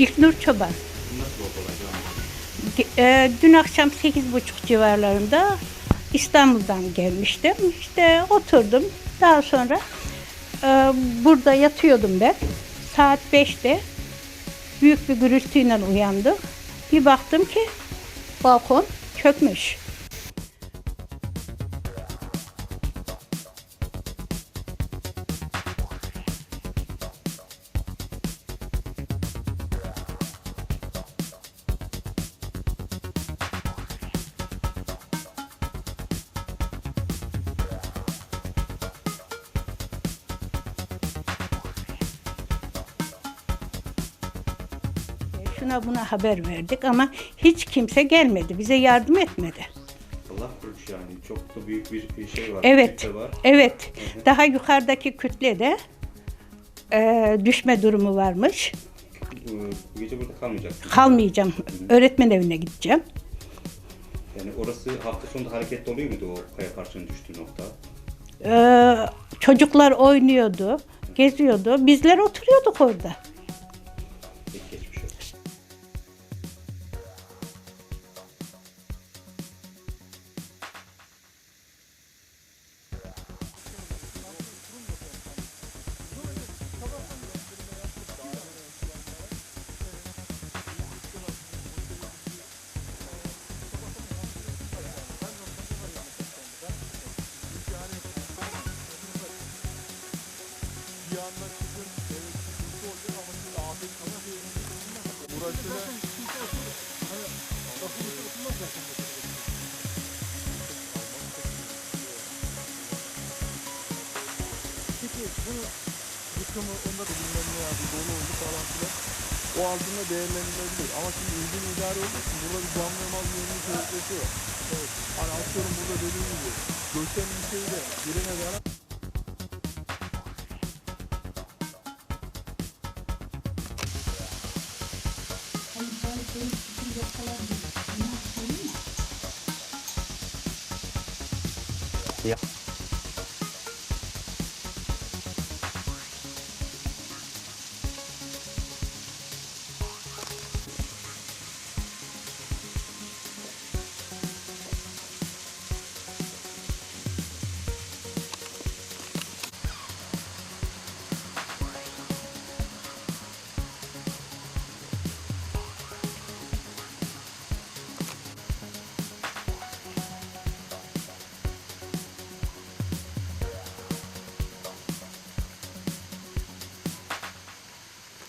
İlknur Çoban. Nasıl? Ge- e, dün akşam sekiz buçuk civarlarında İstanbul'dan gelmiştim. İşte oturdum. Daha sonra e, burada yatıyordum ben. Saat 5'te büyük bir gürültüyle uyandım. Bir baktım ki balkon çökmüş. Şuna buna haber verdik ama hiç kimse gelmedi. Bize yardım etmedi. Allah koruş yani. Çok da büyük bir şey var. Evet. var. Evet. Daha yukarıdaki kütlede e, düşme durumu varmış. Bu gece burada kalmayacaksın. Kalmayacağım. Öğretmen evine gideceğim. Yani orası hafta sonunda hareketli oluyor muydu o kaya parçanın düştüğü nokta? Ee, çocuklar oynuyordu, geziyordu. Bizler oturuyorduk orada. Peki bunu yıkımı onda da bilmem ne abi dolu oldu falan filan. O altında değerlendirilebilir. Ama şimdi uygun idare olduğu için burada bir canlı mal mühendis sözleşmesi var. Evet. Hani atıyorum burada dediğim gibi göçen bir şeyi de birine zarar Ya